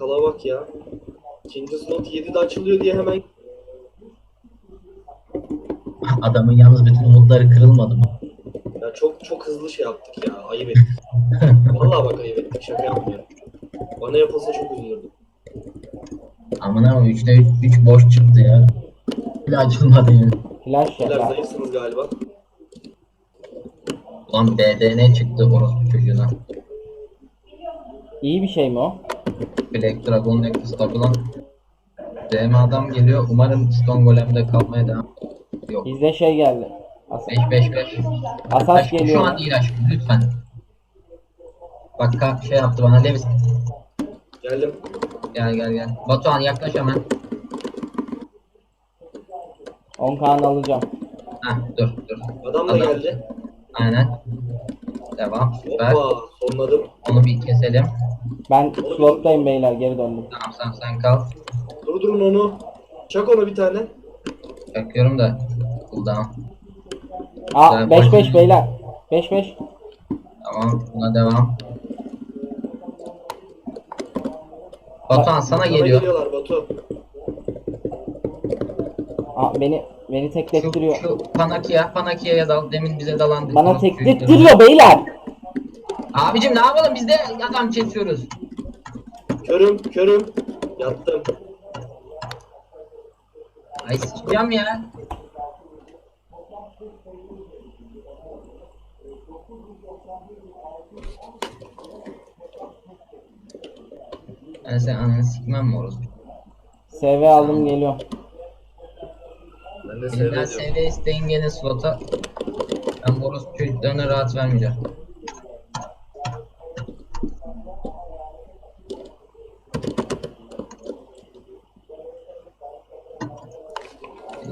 Çakala bak ya. İkinci slot 7'de açılıyor diye hemen Adamın yalnız bütün umutları kırılmadı mı? ya çok çok hızlı şey yaptık ya. Ayıp ettik. Vallahi bak ayıp ettik. Şaka yapmıyorum. Bana yapılsa çok üzülürdüm. Aman ama 3'te 3, 3 boş çıktı ya. Bile açılmadı yani. Flash Beyler ya. zayıfsınız galiba. Ulan BDN çıktı orospu çocuğuna. İyi bir şey mi o? Black Dragon Necklace takılan DM adam geliyor. Umarım Stone Golem'de kalmaya devam. Yok. Bizde şey geldi. As 5 5 5. Asas Aşkım geliyor. şu an değil aşkım lütfen. Bak ka- şey yaptı bana Levis. Geldim. Gel gel gel. Batuhan yaklaş hemen. 10 kan alacağım. Heh dur dur. Adam da Adam. geldi. Aynen. Devam. Süper. Hoppa. Sonladım. Onu bir keselim. Ben slottayım beyler geri döndüm. Tamam sen sen kal. Durdurun onu. Çak ona bir tane. Bakıyorum da. Cooldown. Aa Ben 5 5 bakayım. beyler. 5 5. Tamam. Buna devam. Batuhan sana Sana geliyor. geliyorlar Batu. Aa beni beni Şu, teklettiriyor. şu Panakia, Panakia'ya dal. Demin bize dalan. Bana teklettiriyor beyler. Abicim ne yapalım biz de adam kesiyoruz. Körüm, körüm. Yattım. Ay sıçacağım ya. Ben sen ananı sikmem mi orası? SV aldım geliyor. Ben de Elimden seviyorum. SV isteyin gene slota. Ben bu orospu çocuklarına rahat vermeyeceğim.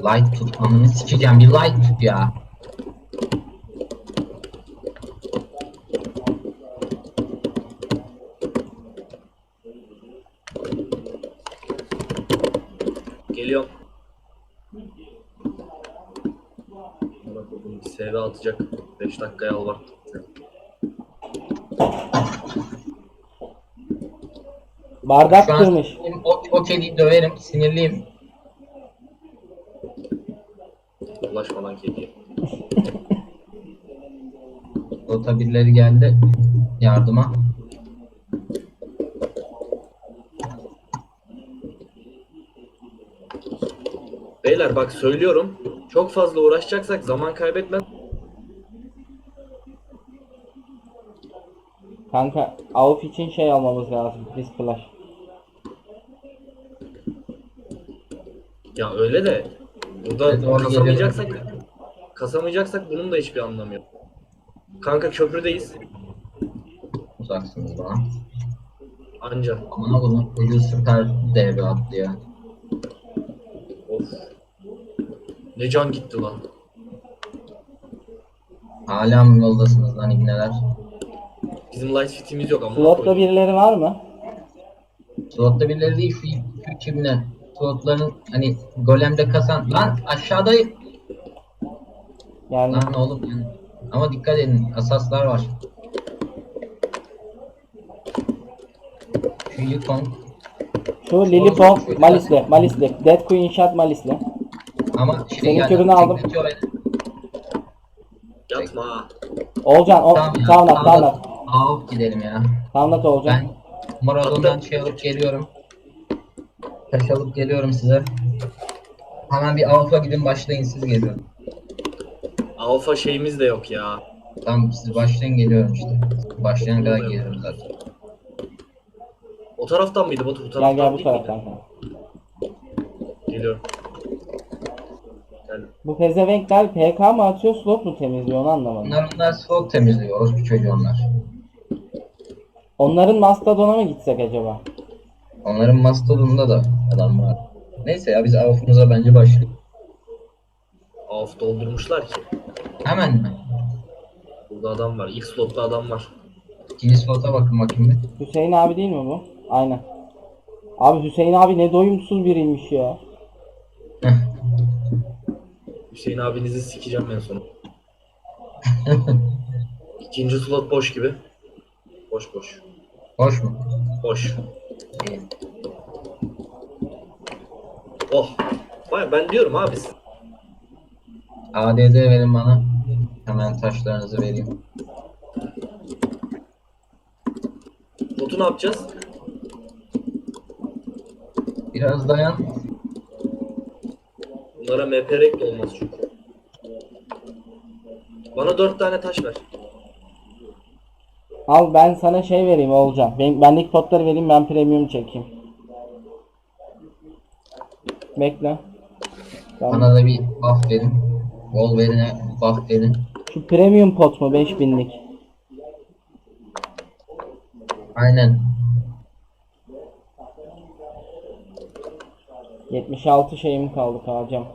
Light tut ananı sikeceğim bir light tut ya. Geliyorum. Bak bir CV atacak. 5 dakikaya al bak. Bardak Şu an kırmış. o, o kediyi döverim sinirliyim. Ulaşma lan kediye. Slota birileri geldi yardıma. Beyler bak söylüyorum. Çok fazla uğraşacaksak zaman kaybetmez. Kanka AWP için şey almamız lazım. Biz flash. Ya öyle de burada Evet, kasamayacaksak kasamayacaksak bunun da hiçbir anlamı yok. Kanka köprüdeyiz. Uzaksınız bana. Anca. Aman bunu ucuz süper devre attı ya. Of. Ne can gitti lan. Hala mı yoldasınız lan ibneler? Bizim light fitimiz yok ama. Slotta birileri var mı? Slotta birileri değil şu, şu kimle? Slotların hani golemde kasan lan aşağıda Yani lan oğlum yani. Ama dikkat edin asaslar var. Şu Yukon şu Lilipop Malis'le. Malis'le. Dead Queen shot Malis'le. ama şey Senin yani, kürünü aldım. Yatma. Olcan o Tamam Tamam tamam. tamam. Alıp gidelim ya. Tamam Olcan. Ben Maradon'dan şey alıp geliyorum. Taş alıp geliyorum size. Hemen bir Avrupa gidin başlayın siz geliyorum. Alfa şeyimiz de yok ya. Tamam siz başlayın geliyorum işte. Başlayana kadar geliyorum zaten. O taraftan mıydı Batu? Bu Gel taraftan gel bu değil taraftan. miydi? kanka. Geliyorum. Gel. Bu pezevenkler PK mı atıyor slot mu temizliyor onu anlamadım. Onlar onlar soğuk temizliyor. Orospu çocuğu onlar. Onların Mastodon'a mı gitsek acaba? Onların Mastodon'da da adam var. Neyse ya biz avfumuza bence başlayalım. Af doldurmuşlar ki. Hemen mi? Burada adam var. İlk slotta adam var. İkinci slota bakın bakayım bir. Hüseyin abi değil mi bu? Aynen. Abi Hüseyin abi ne doyumsuz biriymiş ya. Hüseyin abinizi sikeceğim en son. İkinci slot boş gibi. Boş boş. Hoş mu? Boş. Oh. Vay ben diyorum abi. ADD verin bana. Hemen taşlarınızı vereyim. Botu ne yapacağız? Biraz dayan. Bunlara MP renk de olmaz çünkü. Bana dört tane taş ver. Al ben sana şey vereyim Olcan. Ben, bendeki potları vereyim ben premium çekeyim. Bekle. Ben- Bana da bir buff verin. Wolverine'e buff verin. Şu premium pot mu 5000'lik? Aynen. 76 şeyim kaldı kalacağım.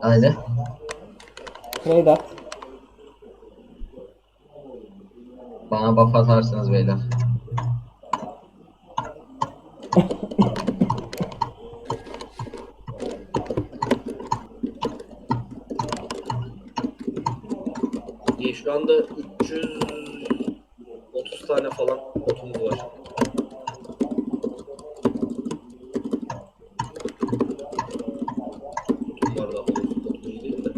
Haydi. Trade at. Bana buff atarsınız beyler. Şu anda 330 tane falan botumuz var. Botum var daha doğrusu botum iyi değil de.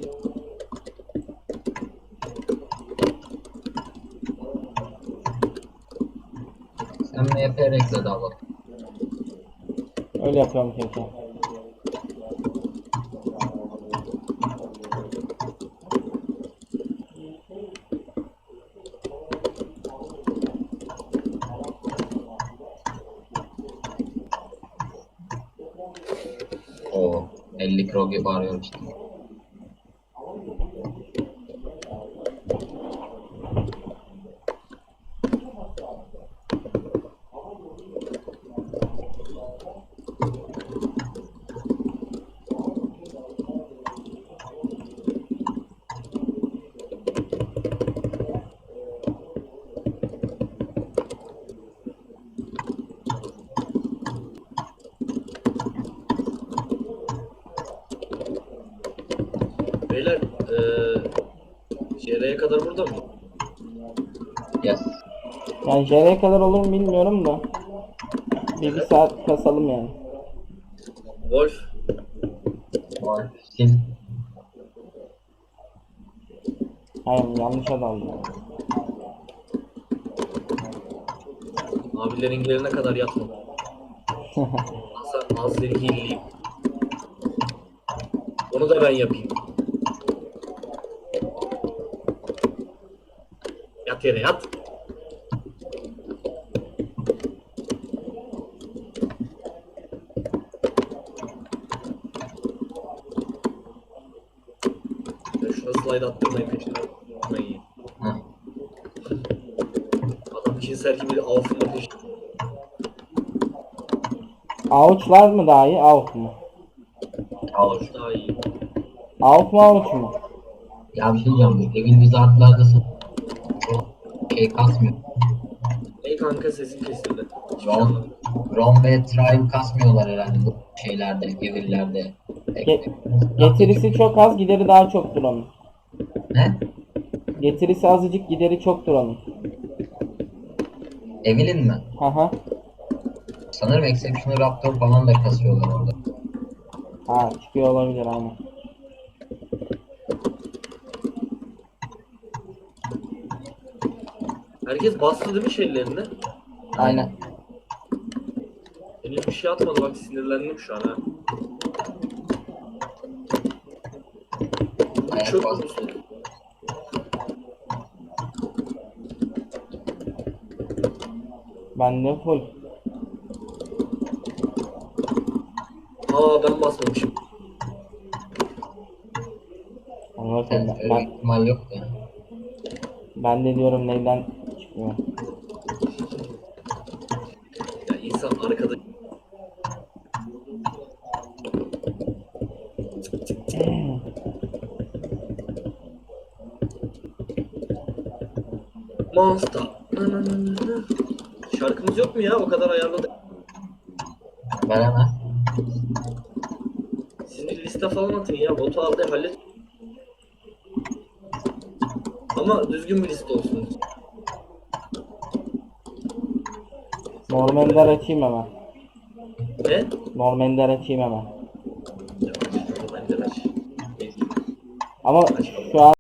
Renkle de alalım. Öyle yapıyorum keke. Oo. 50 krog gibi arıyorum işte. Beyler eee JR'ye kadar burada mı? Yes. Yani JR'ye kadar olur mu bilmiyorum da. Bir, bir saat kasalım yani. Wolf Wolf. Sil. Hayır yanlış adamdı. abilerin gelene kadar yatma. Az seni hilleyim. Onu da ben yapayım. Yat yere yat. Şuna slide attırmayı peşine. Adam cinsel gibi avfında peşine. Avuçlar mı daha iyi? Avuk mu? Al. Daha iyi. Avuk mu avuç mu? Ya bir şey diyeceğim. Bu Evil Wizard'larda sa- çok şey kasmıyor. Ey kanka sesin kesildi. Anlamadım. Ron ve Tribe kasmıyorlar herhalde bu şeylerde, Evil'lerde. Ge- Getirisi çok az, gideri daha çoktur onun. Ne? Getirisi azıcık, gideri çoktur onun. Evil'in mi? Haha. Sanırım Exceptional Raptor falan da kasıyorlar orada. Ha çıkıyor olabilir aynen. Herkes bastı değil mi şeylerini? Aynen. Henüz bir şey atmadı bak sinirlendim şu an ha. Ayak Çöp bas- kurusu. Ben de full. Aa ben basmamışım. Ama Ben, ben, öyle ben, ihtimal yok da. ben de diyorum neyden Ya insan arkada Monster. Şarkımız yok mu ya? O kadar ayarladık. Ver hemen. Siz bir liste falan atın ya. Botu aldı hallet. Ama düzgün bir liste olsun. Normender açayım hemen. Ne? Normender açayım hemen. Aç. Ama şu an